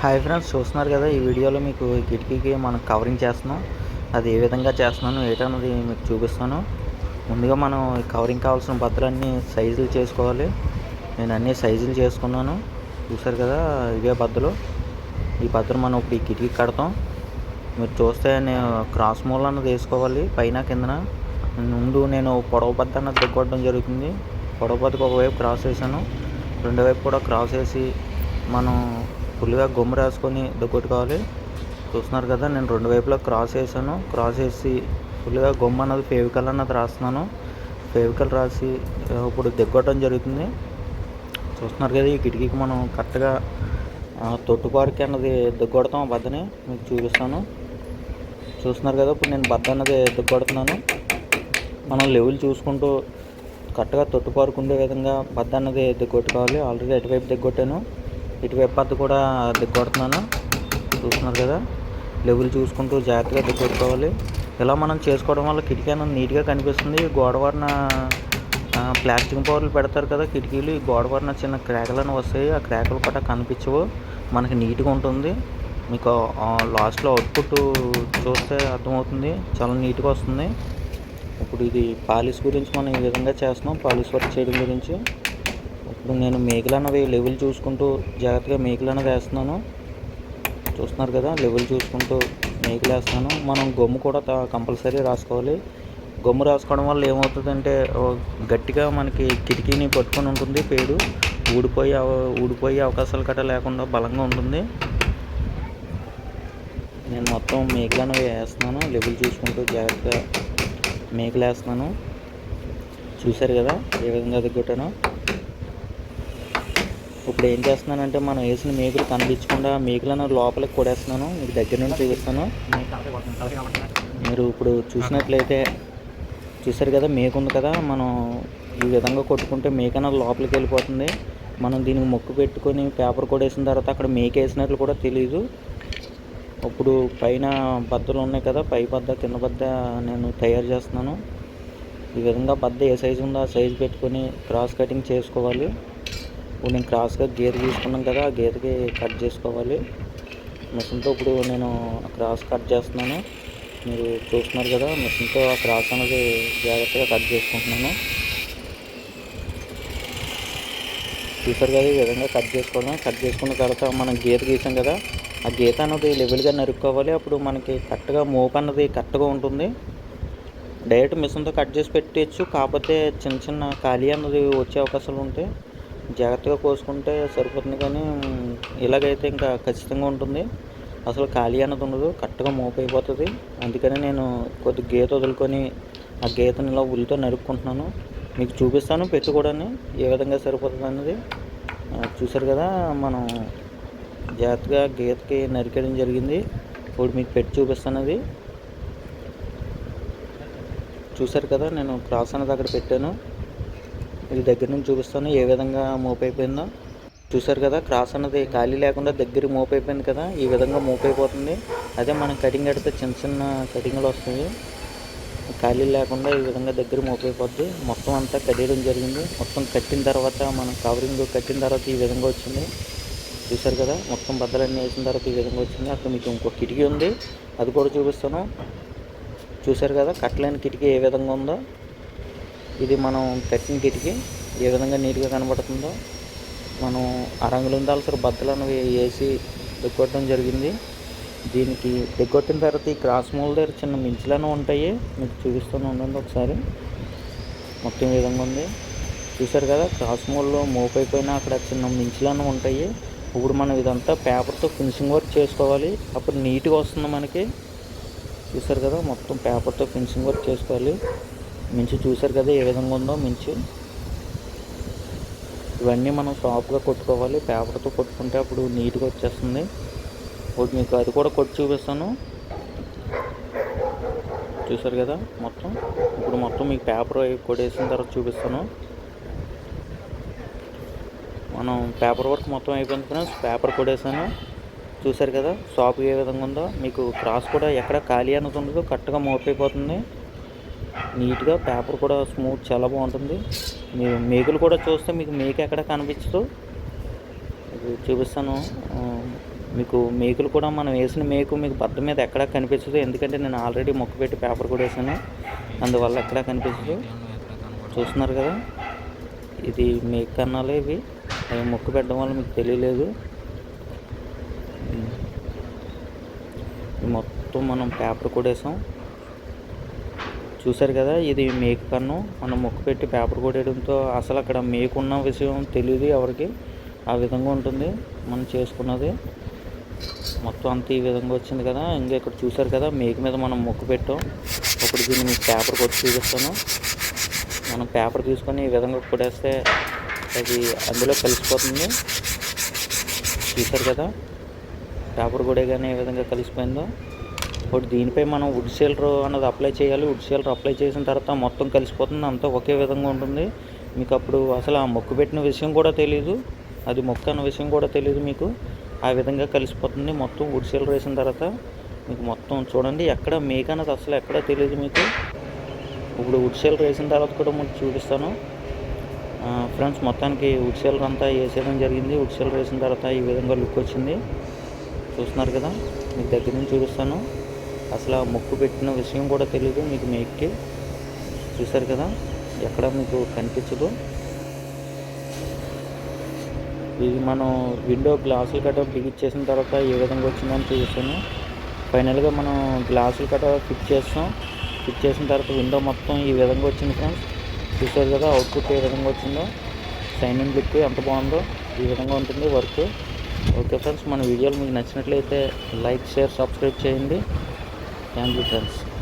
Hi friends చూస్తున్నారు కదా ఈ వీడియోలో మీకు ఈ కిటికీకి మనం కవరింగ్ చేస్తున్నాం. అది ఏ విధంగా చేస్తున్నాను ఏంటన్నది మీకు చూపిస్తాను. ముందుగా మనం ఈ కవరింగ్ కావాల్సిన బద్దలన్నీ సైజులు చేసుకోవాలి. నేను అన్ని సైజులు చేసుకున్నాను. చూసారు కదా ఇవే బద్దలు ఈ బద్దలు మనం ఇప్పుడు ఈ కిటికీ కడతాం. మీరు చూస్తే నేను క్రాస్ మూల అన్నది వేసుకోవాలి పైన కిందన. ముందు నేను పొడవ బద్ద అన్నది దిగొట్టడం జరుగుతుంది. పొడవ బద్దకు ఒకవైపు క్రాస్ వేసాను. రెండో వైపు కూడా క్రాస్ వేసి మనం ఫుల్గా గుమ్మ రాసుకొని దిగ్గొట్టుకోవాలి చూస్తున్నారు కదా నేను రెండు వైపులా క్రాస్ వేసాను క్రాస్ వేసి ఫుల్గా గమ్ము అన్నది ఫేవికల్ అన్నది రాస్తున్నాను. ఫేవికల్ రాసి ఇప్పుడు దిగ్గొట్టడం జరుగుతుంది. చూస్తున్నారు కదా ఈ కిటికీకి మనం కరెక్ట్గా తొట్టుపారికి అన్నది దిగ్గొడతాం ఆ బద్దని. మీకు చూపిస్తాను. చూస్తున్నారు కదా ఇప్పుడు నేను బద్ద అన్నది దిగ్గొడుతున్నాను. మనం లెవెల్ చూసుకుంటూ కరెక్ట్గా తొట్టుపారుకు ఉండే విధంగా బద్ద అన్నది దిగ్గొట్టుకోవాలి. ఆల్రెడీ ఎటువైపు దిగ్గొట్టాను. ఇటువైపు బద్ద కూడా దిగ్గొడుతున్నాను చూస్తున్నారు కదా? లెవెల్ చూసుకుంటూ జాగ్రత్తగా దిగ్గొట్టుకోవాలి ఇలా మనం చేసుకోవడం వల్ల కిటికీ అనేది నీట్గా కనిపిస్తుంది. గోడ ప్లాస్టిక్ పవర్లు పెడతారు కదా కిటికీలు. ఈ గోడవారిన చిన్న క్రాకలు అని వస్తాయి. ఆ క్రాకలు కూడా కనిపించవు. మనకి నీట్గా ఉంటుంది. మీకు లాస్ట్లో అవుట్పుట్ చూస్తే అర్థమవుతుంది. చాలా నీట్గా వస్తుంది. ఇప్పుడు ఇది పాలిష్ గురించి మనం ఈ విధంగా చేస్తున్నాం. పాలిష్ వర్క్ చేయడం గురించి. ఇప్పుడు నేను మేకలన్నవి లెవెల్ చూసుకుంటూ జాగ్రత్తగా మేకులు వేస్తున్నాను. చూస్తున్నారు కదా లెవెల్ చూసుకుంటూ మేకలు వేస్తున్నాను. మనం గమ్ము కూడా కంపల్సరీ రాసుకోవాలి. గమ్ము రాసుకోవడం వల్ల ఏమవుతుందంటే గట్టిగా మనకి కిటికీని పట్టుకొని ఉంటుంది పేడు. ఊడిపోయే అవ- ఊడిపోయే అవకాశాలు కట్టా లేకుండా బలంగా ఉంటుంది. నేను మొత్తం మేకలను అనేవి వేస్తున్నాను. లెవెల్ చూసుకుంటూ జాగ్రత్తగా మేకలు వేస్తున్నాను. చూశారు కదా ఏ విధంగా దిగ్గొట్టానో ఇప్పుడు ఏం చేస్తున్నానంటే మనం వేసిన మేకులు కనిపించకుండా మేకులను లోపలికి కొడేస్తున్నాను. మీకు దగ్గర నుండి చూపిస్తాను. మీరు ఇప్పుడు చూసినట్లయితే చూసారు కదా మేకు ఉంది కదా. మనం ఈ విధంగా కొట్టుకుంటే మేక అనేది లోపలికి వెళ్ళిపోతుంది. మనం దీనికి మొక్కు పెట్టుకొని పేపర్ కొడేసిన తర్వాత అక్కడ మేక వేసినట్లు కూడా తెలియదు ఇప్పుడు పైన బద్దలు ఉన్నాయి కదా పై బద్ద కింద బద్ద నేను తయారు చేస్తున్నాను. ఈ విధంగా బద్ద ఏ సైజు ఉందో ఆ సైజు పెట్టుకొని క్రాస్ కటింగ్ చేసుకోవాలి. ఇప్పుడు నేను క్రాస్గా గేర్ తీసుకున్నాను కదా ఆ గేర్కి కట్ చేసుకోవాలి. మిషన్తో ఇప్పుడు నేను క్రాస్ కట్ చేస్తున్నాను. మీరు చూస్తున్నారు కదా మిషన్తో ఆ క్రాస్ అనేది జాగ్రత్తగా కట్ చేసుకుంటున్నాను. చూసారు కదా ఈ విధంగా కట్ చేసుకోవడం కట్ చేసుకున్న తర్వాత మనం గీత గీసాం కదా ఆ గీత అన్నది లెవెల్గా నరుక్కోవాలి. అప్పుడు మనకి కరెక్ట్గా మూప్ అన్నది కరెక్ట్గా ఉంటుంది. డైరెక్ట్ మిషన్తో కట్ చేసి పెట్టచ్చు. కాకపోతే చిన్న చిన్న ఖాళీ అన్నది వచ్చే అవకాశాలు ఉంటాయి జాగ్రత్తగా కోసుకుంటే సరిపోతుంది కానీ ఇలాగైతే ఇంకా ఖచ్చితంగా ఉంటుంది. అసలు ఖాళీ అన్నది ఉండదు కరెక్ట్గా మోపు అయిపోతుంది. అందుకని నేను కొద్ది గీత వదులుకొని ఆ గీతను ఇలా ఉల్లితో నరుక్కుంటున్నాను. మీకు చూపిస్తాను పెట్టుకోవడాన్ని కూడా ఏ విధంగా సరిపోతుంది అన్నది. చూసారు కదా మనం జాగ్రత్తగా గీతకి నరికేయడం జరిగింది. ఇప్పుడు మీకు పెట్టి చూపిస్తాను అది చూసారు కదా నేను క్రాస్ అనేది అక్కడ పెట్టాను. ఇది దగ్గర నుంచి చూపిస్తాను. ఏ విధంగా మోపైపోయిందో చూసారు కదా క్రాస్ అన్నది ఖాళీ లేకుండా దగ్గర మోపైపోయింది కదా ఈ విధంగా మోపైపోతుంది అదే మనం కటింగ్ కడితే చిన్న చిన్న కటింగ్లు వస్తాయి. ఖాళీ లేకుండా ఈ విధంగా దగ్గర మోపైపోద్ది మొత్తం అంతా కట్టేయడం జరిగింది. మొత్తం కట్టిన తర్వాత మనం కవరింగ్ కట్టిన తర్వాత ఈ విధంగా వచ్చింది. చూసారు కదా మొత్తం బద్దలన్నీ వేసిన తర్వాత ఈ విధంగా వచ్చింది. అక్కడ మీకు ఇంకో కిటికీ ఉంది. అది కూడా చూపిస్తాను. చూసారు కదా కట్టలేని కిటికీ ఏ విధంగా ఉందో. ఇది మనం కట్టిన కిటికీ. ఏ విధంగా నీట్గా కనబడుతుందో మనం అరంగులు ఉండాల్సిన బద్దలు అనేవి వేసి దిగ్గొట్టడం జరిగింది. దీనికి దిగ్గొట్టిన తర్వాత ఈ క్రాస్ మూల దగ్గర చిన్న మించులను ఉంటాయి. మీకు చూపిస్తూనే ఉండండి ఒకసారి. మొత్తం ఈ విధంగా ఉంది. చూసారు కదా క్రాస్ మూలలో అయిపోయినా అక్కడ చిన్న మించులను ఉంటాయి. ఇప్పుడు మనం ఇదంతా పేపర్తో ఫినిషింగ్ వర్క్ చేసుకోవాలి. అప్పుడు నీట్గా వస్తుంది మనకి. చూసారు కదా మొత్తం పేపర్తో ఫినిషింగ్ వర్క్ చేసుకోవాలి. మించు చూసారు కదా ఏ విధంగా ఉందో మించు. ఇవన్నీ మనం సాఫ్ట్గా కొట్టుకోవాలి. పేపర్తో కొట్టుకుంటే అప్పుడు నీట్గా వచ్చేస్తుంది. ఇప్పుడు మీకు అది కూడా కొట్టి చూపిస్తాను. చూసారు కదా మొత్తం? ఇప్పుడు మొత్తం మీకు పేపర్ కొట్టేసిన తర్వాత చూపిస్తాను. మనం పేపర్ వర్క్ మొత్తం అయిపోయింది ఫ్రెండ్స్. పేపర్ కొట్టేసాను చూసారు కదా? షాప్ ఏ విధంగా ఉందో? మీకు క్రాస్ కూడా ఎక్కడ ఖాళీ అనేది ఉండదు. కరెక్ట్గా మోపైపోతుంది. నీట్గా పేపర్ కూడా స్మూత్ చాలా బాగుంటుంది. మీరు మేకులు కూడా చూస్తే మీకు మేక ఎక్కడ కనిపించదు. చూపిస్తాను. మీకు మేకులు కూడా మనం వేసిన మేకు మీకు బద్ద మీద ఎక్కడా కనిపించదు. ఎందుకంటే నేను ఆల్రెడీ మొక్క పెట్టి పేపర్ కూడా వేసాను. అందువల్ల ఎక్కడా కనిపించదు. చూస్తున్నారు కదా? ఇది మేక కన్నాలే ఇవి. అవి మొక్క పెట్టడం వల్ల మీకు తెలియలేదు. మొత్తం మనం పేపర్ కూడా వేసాం. చూసారు కదా ఇది మేకు కన్ను. మనం ముక్కు పెట్టి పేపర్ కొట్టేయడంతో అసలు అక్కడ మేకున్న విషయం తెలియదు ఎవరికి. ఆ విధంగా ఉంటుంది. మనం చేసుకున్నది మొత్తం అంత ఈ విధంగా వచ్చింది కదా. ఇంకా ఇక్కడ చూసారు కదా మేకు మీద మనం మొక్కు పెట్టాం. ఇప్పుడు దీన్ని మీకు పేపర్ కొట్టి చూపిస్తాను. మనం పేపర్ తీసుకొని ఈ విధంగా కొట్టేస్తే అది అందులో కలిసిపోతుంది. చూసారు కదా పేపర్ కూడా కానీ ఏ విధంగా కలిసిపోయిందో. ఇప్పుడు దీనిపై మనం వుడ్ సీలర్ అన్నది అప్లై చేయాలి. వుడ్ సీలర్ అప్లై చేసిన తర్వాత మొత్తం కలిసిపోతుంది. అంతా ఒకే విధంగా ఉంటుంది. మీకు అప్పుడు అసలు ఆ మొక్కు పెట్టిన విషయం కూడా తెలియదు అది మొక్క అన్న విషయం కూడా తెలియదు మీకు. ఆ విధంగా కలిసిపోతుంది మొత్తం వుడ్ సీలర్ వేసిన తర్వాత. మీకు మొత్తం చూడండి ఎక్కడ మేక్ అన్నది అసలు ఎక్కడ తెలియదు మీకు. ఇప్పుడు వుడ్ సీలర్ వేసిన తర్వాత కూడా మీకు చూపిస్తాను. ఫ్రెండ్స్ మొత్తానికి వుడ్ సీలర్ అంతా వేసేయడం జరిగింది. వుడ్ సీలర్ వేసిన తర్వాత ఈ విధంగా లుక్ వచ్చింది. చూస్తున్నారు కదా? మీకు దగ్గర నుంచి చూపిస్తాను. అసలు ఆ మొక్కు పెట్టిన విషయం కూడా తెలియదు మీకు మేక్కి చూసారు కదా? ఎక్కడ మీకు కనిపించదు? ఇది మనం విండో గ్లాసులు కట్ట బిగిచ్చేసిన తర్వాత ఏ విధంగా వచ్చిందని చూపిస్తాను ఫైనల్గా మనం గ్లాసులు కట్ట ఫిట్ చేస్తాం. ఫిట్ చేసిన తర్వాత విండో మొత్తం ఈ విధంగా వచ్చింది ఫ్రెండ్స్. చూసారు కదా అవుట్పుట్ ఏ విధంగా వచ్చిందో? షైనింగ్ లుక్ ఎంత బాగుందో ఈ విధంగా ఉంటుంది వర్క్. ఓకే ఫ్రెండ్స్ మన వీడియోలు మీకు నచ్చినట్లయితే లైక్ షేర్ సబ్స్క్రైబ్ చేయండి. candle tents.